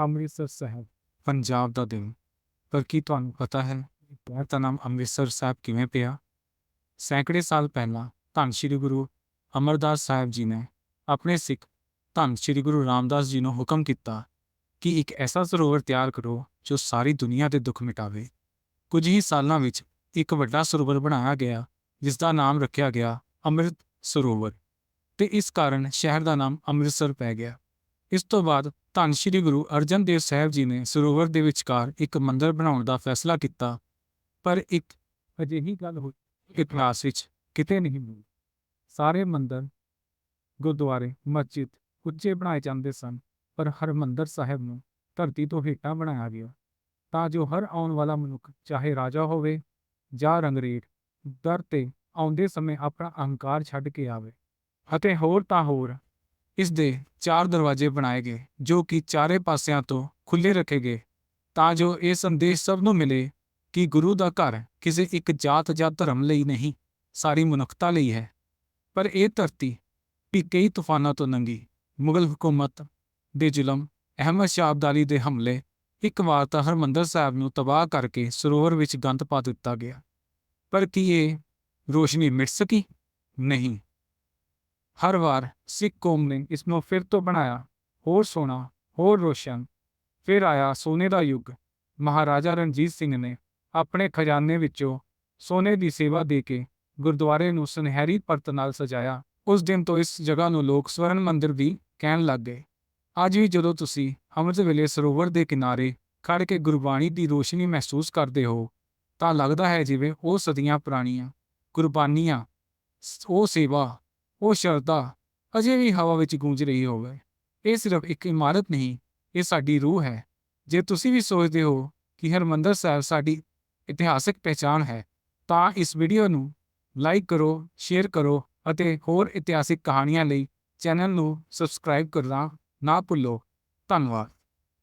ਅੰਮ੍ਰਿਤਸਰ ਸਾਹਿਬ। ਪੰਜਾਬ ਦਾ ਦਿਲ ਪਰ ਕੀ ਤੁਹਾਨੂੰ ਪਤਾ ਹੈ ਸ਼ਹਿਰ ਦਾ ਨਾਮ ਅੰਮ੍ਰਿਤਸਰ ਸਾਹਿਬ ਕਿਵੇਂ ਪਿਆ? ਸੈਂਕੜੇ ਸਾਲ ਪਹਿਲਾਂ ਧੰਨ ਸ਼੍ਰੀ ਗੁਰੂ ਅਮਰਦਾਸ ਸਾਹਿਬ ਜੀ ਨੇ ਆਪਣੇ ਸਿੱਖ ਧੰਨ ਸ਼੍ਰੀ ਗੁਰੂ ਰਾਮਦਾਸ ਜੀ ਨੂੰ ਹੁਕਮ ਕੀਤਾ ਕਿ ਇੱਕ ਐਸਾ ਸਰੋਵਰ ਤਿਆਰ ਕਰੋ ਜੋ ਸਾਰੀ ਦੁਨੀਆ ਦੇ ਦੁੱਖ ਮਿਟਾਵੇ। ਕੁਝ ਹੀ ਸਾਲਾਂ ਵਿੱਚ ਇੱਕ ਵੱਡਾ ਸਰੋਵਰ ਬਣਾਇਆ ਗਿਆ ਜਿਸ ਦਾ ਨਾਮ ਰੱਖਿਆ ਗਿਆ ਅੰਮ੍ਰਿਤ ਸਰੋਵਰ। ਤੇ ਇਸ ਕਾਰਨ ਸ਼ਹਿਰ ਦਾ ਨਾਮ ਅੰਮ੍ਰਿਤਸਰ ਪੈ ਗਿਆ। ਇਸ ਤੋਂ ਬਾਅਦ ਧੰਨ ਸ਼੍ਰੀ ਗੁਰੂ ਅਰਜਨ ਦੇਵ ਸਾਹਿਬ ਜੀ ਨੇ ਸਰੋਵਰ ਦੇ ਵਿਚਕਾਰ ਇੱਕ ਮੰਦਿਰ ਬਣਾਉਣ ਦਾ ਫੈਸਲਾ ਕੀਤਾ। ਪਰ ਇੱਕ ਅਜਿਹੀ ਗੱਲ ਹੋਈ ਇਤਿਹਾਸ ਵਿੱਚ ਕਿਤੇ ਨਹੀਂ ਮਿਲੀ। ਸਾਰੇ ਮੰਦਰ, ਗੁਰਦੁਆਰੇ, ਮਸਜਿਦ ਉੱਚੇ ਬਣਾਏ ਜਾਂਦੇ ਸਨ, ਪਰ ਹਰਮੰਦਰ ਸਾਹਿਬ ਨੂੰ ਧਰਤੀ ਤੋਂ ਹੇਠਾਂ ਬਣਾਇਆ ਗਿਆ। ਤਾਂ ਜੋ ਹਰ ਆਉਣ ਵਾਲਾ ਮਨੁੱਖ, ਚਾਹੇ ਰਾਜਾ ਹੋਵੇ ਜਾਂ ਰੰਗਰੇਟ, ਦਰ ਤੇ ਆਉਂਦੇ ਸਮੇਂ ਆਪਣਾ ਅਹੰਕਾਰ ਛੱਡ ਕੇ ਆਵੇ। ਅਤੇ ਹੋਰ ਤਾਂ ਹੋਰ ਇਸ ਦੇ ਚਾਰ ਦਰਵਾਜ਼ੇ ਬਣਾਏ ਗਏ, ਜੋ ਕਿ ਚਾਰੇ ਪਾਸਿਆਂ ਤੋਂ ਖੁੱਲੇ ਰੱਖੇ ਗਏ, ਤਾਂ ਜੋ ਇਹ ਸੰਦੇਸ਼ ਸਭ ਨੂੰ ਮਿਲੇ ਕਿ ਗੁਰੂ ਦਾ ਘਰ ਕਿਸੇ ਇੱਕ ਜਾਤ ਜਾਂ ਧਰਮ ਲਈ ਨਹੀਂ, ਸਾਰੀ ਮਨੁੱਖਤਾ ਲਈ ਹੈ। ਪਰ ਇਹ ਧਰਤੀ ਵੀ ਕਈ ਤੂਫਾਨਾਂ ਤੋਂ ਨੰਗੀ, ਮੁਗਲ ਹਕੂਮਤ ਦੇ ਜ਼ੁਲਮ, ਅਹਿਮਦ ਸ਼ਾਹ ਅਬਦਾਲੀ ਦੇ ਹਮਲੇ, ਇੱਕ ਵਾਰ ਤਾਂ ਹਰਮੰਦਰ ਸਾਹਿਬ ਨੂੰ ਤਬਾਹ ਕਰਕੇ ਸਰੋਵਰ ਵਿੱਚ ਗੰਦ ਪਾ ਦਿੱਤਾ ਗਿਆ। ਪਰ ਕੀ ਇਹ ਰੋਸ਼ਨੀ ਮਿਟ ਸਕੀ? ਨਹੀਂ। ਹਰ ਵਾਰ ਸਿੱਖ ਕੌਮ ਨੇ ਇਸ ਨੂੰ ਫਿਰ ਤੋਂ ਬਣਾਇਆ। ਹੋਰ ਸੋਨਾ, ਹੋਰ ਰੋਸ਼ਨ। ਫਿਰ ਆਇਆ ਸੋਨੇ ਦਾ ਯੁੱਗ। ਮਹਾਰਾਜਾ ਰਣਜੀਤ ਸਿੰਘ ਨੇ ਆਪਣੇ ਖਜ਼ਾਨੇ ਵਿੱਚੋਂ ਸੋਨੇ ਦੀ ਸੇਵਾ ਦੇ ਕੇ ਗੁਰਦੁਆਰੇ ਨੂੰ ਸੁਨਹਿਰੀ ਪਰਤ ਨਾਲ ਸਜਾਇਆ। ਉਸ ਦਿਨ ਤੋਂ ਇਸ ਜਗ੍ਹਾ ਨੂੰ ਲੋਕ ਸਵਰਨ ਮੰਦਿਰ ਵੀ ਕਹਿਣ ਲੱਗ ਗਏ। ਅੱਜ ਵੀ ਜਦੋਂ ਤੁਸੀਂ ਅੰਮ੍ਰਿਤ ਵੇਲੇ ਸਰੋਵਰ ਦੇ ਕਿਨਾਰੇ ਖੜ ਕੇ ਗੁਰਬਾਣੀ ਦੀ ਰੋਸ਼ਨੀ ਮਹਿਸੂਸ ਕਰਦੇ ਹੋ, ਤਾਂ ਲੱਗਦਾ ਹੈ ਜਿਵੇਂ ਉਹ ਸਦੀਆਂ ਪੁਰਾਣੀਆਂ ਕੁਰਬਾਨੀਆਂ ਉਹ ਸੇਵਾ ਉਹ ਸ਼ਰਧਾ ਅਜੇ ਵੀ ਹਵਾ ਵਿੱਚ ਗੂੰਜ ਰਹੀ ਹੋਵੇ। ਇਹ ਸਿਰਫ ਇੱਕ ਇਮਾਰਤ ਨਹੀਂ, ਇਹ ਸਾਡੀ ਰੂਹ ਹੈ। ਜੇ ਤੁਸੀਂ ਵੀ ਸੋਚਦੇ ਹੋ ਕਿ ਹਰਮੰਦਰ ਸਾਹਿਬ ਸਾਡੀ ਇਤਿਹਾਸਕ ਪਹਿਚਾਣ ਹੈ, ਤਾਂ ਇਸ ਵੀਡੀਓ ਨੂੰ ਲਾਈਕ ਕਰੋ, ਸ਼ੇਅਰ ਕਰੋ ਅਤੇ ਹੋਰ ਇਤਿਹਾਸਿਕ ਕਹਾਣੀਆਂ ਲਈ ਚੈਨਲ ਨੂੰ ਸਬਸਕ੍ਰਾਈਬ ਕਰਨਾ ਨਾ ਭੁੱਲੋ। ਧੰਨਵਾਦ।